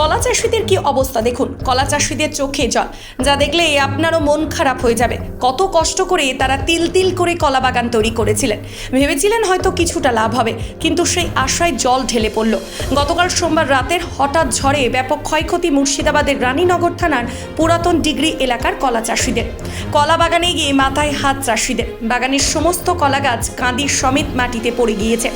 কলা চাষিদের কি অবস্থা দেখুন? কলা চাষিদের চোখে জল। যা দেখলে আপনারও মন খারাপ হয়ে যাবে। কত কষ্ট করে তারা তিল তিল করে কলা বাগান তৈরি করেছিলেন। ভেবেছিলেন হয়তো কিছুটা লাভ হবে, কিন্তু সেই আশায় জল ঢেলে পড়ল। গতকাল সোমবার রাতের হঠাৎ ঝড়ে ব্যাপক ক্ষয়ক্ষতি মুর্শিদাবাদের রানীনগর থানার পুরাতন ডিগ্রি এলাকার কলা চাষিদের। কলা বাগানে গিয়ে মাথায় হাত চাষিদের। বাগানের সমস্ত কলা গাছ কাঁদি সমেত মাটিতে পড়ে গিয়েছে।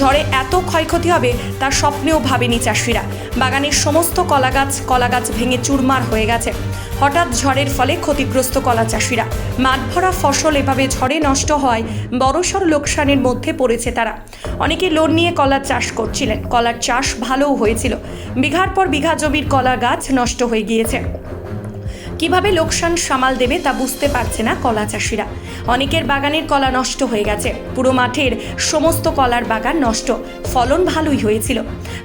ঝড়ে এত ক্ষয়ক্ষতি হবে তা স্বপ্নেও ভাবেনি চাষিরা। বাগানের সমস্ত কলা গাছ কলাগাছ ভেঙে চুরমার হয়ে গেছে। হঠাৎ ঝড়ের ফলে ক্ষতিগ্রস্ত কলা চাষিরা। মাঠ ভরা ফসল এভাবে ঝড়ে নষ্ট হয় বড়সড় লোকসানের মধ্যে পড়েছে তারা। অনেকে লোন নিয়ে কলার চাষ করছিলেন। কলার চাষ ভালোও হয়েছিল। বিঘার পর বিঘা জমির কলা গাছ নষ্ট হয়ে গিয়েছে। কীভাবে লোকসান সামাল দেবে তা বুঝতে পারছে না কলা চাষিরা। অনেকের বাগানের কলা নষ্ট হয়ে গেছে। পুরো মাঠের সমস্ত কলার বাগান নষ্ট। ফলন ভালোই হয়েছিল।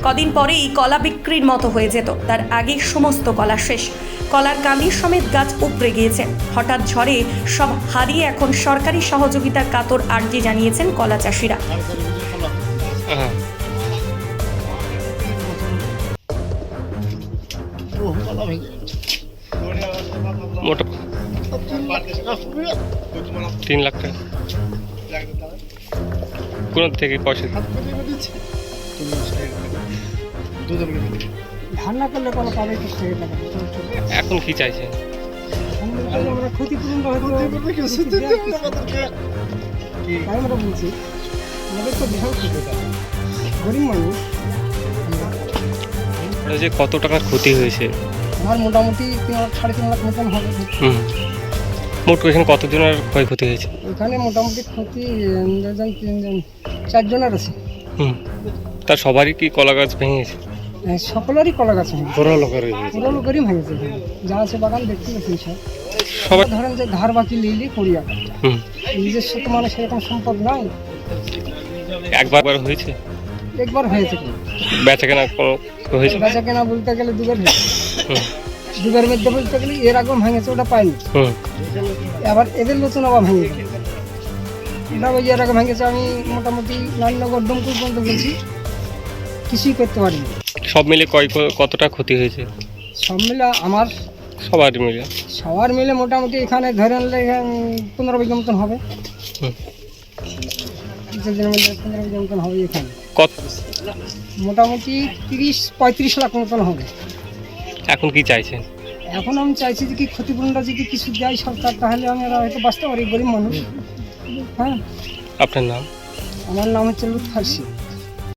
কদিন পরেই কলা বিক্রির মতো হয়ে যেত। তার আগে সমস্ত কলা শেষ। কলার কাঁদি সমেত গাছ উপড়ে গিয়েছে। হঠাৎ ঝড়ে সব হারিয়ে এখন সরকারি সহযোগিতার কাতর আর্জি জানিয়েছেন কলা চাষিরা। হ্যাঁ। মোটা। তিন লাখ টাকা। কোন থেকে পয়সা এখন কি চাইছে? আমরা বলছি আমাদের তো বিশাল গরিব মানুষ যে কত টাকার ক্ষতি হয়েছে আমার মোটামুটি তিন লাখ সাড়ে তিন লাখ মতন হবে। মোট এখানে কতজনের ক্ষয়ক্ষতি হয়েছে? ওখানে মোটামুটি ক্ষতি দুজন তিনজন চারজনের আছে। হুম। তার সবারই কি কলা গাছ ভেঙেছে? হ্যাঁ, সকলেরই কলা গাছ ভেঙেছে। পুরো লোকের পুরো লোকেরই ভেঙেছে এখানে। যা আছে বাগান দেখতে পাচ্ছেন সব। সবাই ধরেন যে ধার বাকি লিলি করিয়া। হুম। নিজস্ব তো মানে সেরকম সম্পদ নাই। একবার হয়েছে? একবার হয়েছে। বেচা কেনা হয়েছে? বেচা কেনা বলতে গেলে দুবার হয়েছে দুবার মধ্যে বলতে গেলে এর আগেও ভেঙেছে ওটা পাইনি। আবার এদের নতুন আবার ভেঙে এটা ওই এর আগে ভেঙেছে আমি মোটামুটি নারায়ণনগর ডুমকুর পর্যন্ত গেছি। কিছুই করতে পারিনি। সব মিলে কয় কতটা ক্ষতি হয়েছে? সব মিলে আমার সবার মিলে? সবার মিলে মোটামুটি এখানে ধরে আনলে উম, পনেরো বিঘা মতন হবে। মধ্যে পনেরো বিঘা মতন হবে এখানে। কত? মোটামুটি তিরিশ পঁয়ত্রিশ লাখ মতন হবে। এখন কি চাইছেন? এখন আমি চাইছি যে কি ক্ষতিপূরণটা যদি কিছু দেয় সরকার তাহলে আমরা হয়তো বাঁচতে পারি গরিব মানুষ। হ্যাঁ। আপনার নাম? আমার নাম হচ্ছে লুৎফার সিং।